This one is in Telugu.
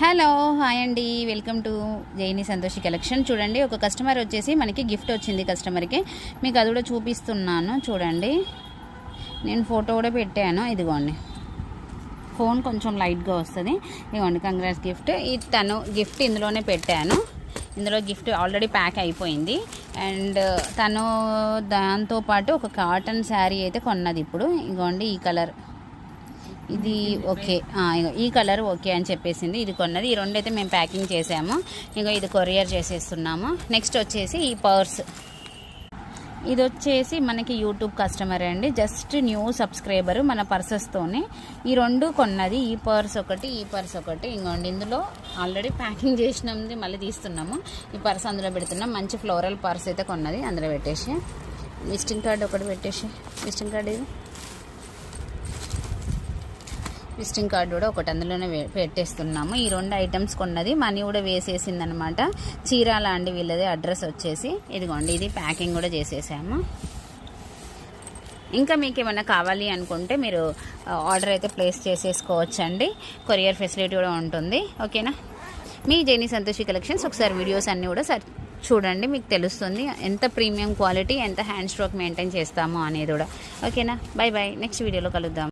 హలో హాయ్ అండి. Welcome to Jaini Santoshi collection. చూడండి ఒక కస్టమర్ వచ్చేసి మనకి గిఫ్ట్ వచ్చింది కస్టమర్కి. మీకు అది కూడా చూపిస్తున్నాను చూడండి. నేను ఫోటో కూడా పెట్టాను ఇదిగోండి. ఫోన్ కొంచెం లైట్గా వస్తుంది. ఇదిగోండి కంగ్రాట్స్ గిఫ్ట్. ఇది తను గిఫ్ట్ ఇందులోనే పెట్టాను. ఇందులో గిఫ్ట్ ఆల్రెడీ ప్యాక్ అయిపోయింది. అండ్ తను దాంతోపాటు ఒక కాటన్ శారీ అయితే కొన్నది ఇప్పుడు. ఇదిగోండి ఈ కలర్. ఇది ఓకే. ఇగో ఈ కలర్ ఓకే అని చెప్పేసింది. ఇది కొన్నది. ఈ రెండు అయితే మేము ప్యాకింగ్ చేసాము. ఇంకా ఇది కొరియర్ చేసేస్తున్నాము. నెక్స్ట్ వచ్చేసి ఈ పర్స్. ఇది వచ్చేసి మనకి యూట్యూబ్ కస్టమర్ అండి. జస్ట్ న్యూ సబ్స్క్రైబర్ మన పర్సెస్తోనే ఈ రెండు కొన్నది. ఈ పర్స్ ఒకటి ఈ పర్స్ ఒకటి. ఇంకోండి ఇందులో ఆల్రెడీ ప్యాకింగ్ చేసినది మళ్ళీ తీస్తున్నాము. ఈ పర్స్ అందులో పెడుతున్నాం. మంచి ఫ్లోరల్ పర్స్ అయితే కొన్నది. అందులో పెట్టేసి. విజిటింగ్ కార్డ్ ఒకటి పెట్టేసి. విజిటింగ్ కార్డ్ ఇది. విజిటింగ్ కార్డు కూడా ఒకటి అందులోనే పెట్టేస్తున్నాము. ఈ రెండు ఐటమ్స్ కొన్నది మనీ కూడా వేసేసింది అనమాట చీరాల అండి వీళ్ళది అడ్రస్ వచ్చేసి. ఇదిగోండి ఇది ప్యాకింగ్ కూడా చేసేసాము. ఇంకా మీకు ఏమైనా కావాలి అనుకుంటే మీరు ఆర్డర్ అయితే ప్లేస్ చేసేసుకోవచ్చండి. కొరియర్ ఫెసిలిటీ కూడా ఉంటుంది. ఓకేనా? మీ జైని సంతోషి కలెక్షన్స్. ఒకసారి వీడియోస్ అన్నీ కూడా సర్ చూడండి. మీకు తెలుస్తుంది ఎంత ప్రీమియం క్వాలిటీ ఎంత హ్యాండ్ స్ట్రోక్ మెయింటైన్ చేస్తాము అనేది కూడా. ఓకేనా? బై బాయ్ నెక్స్ట్ వీడియోలో కలుద్దాం.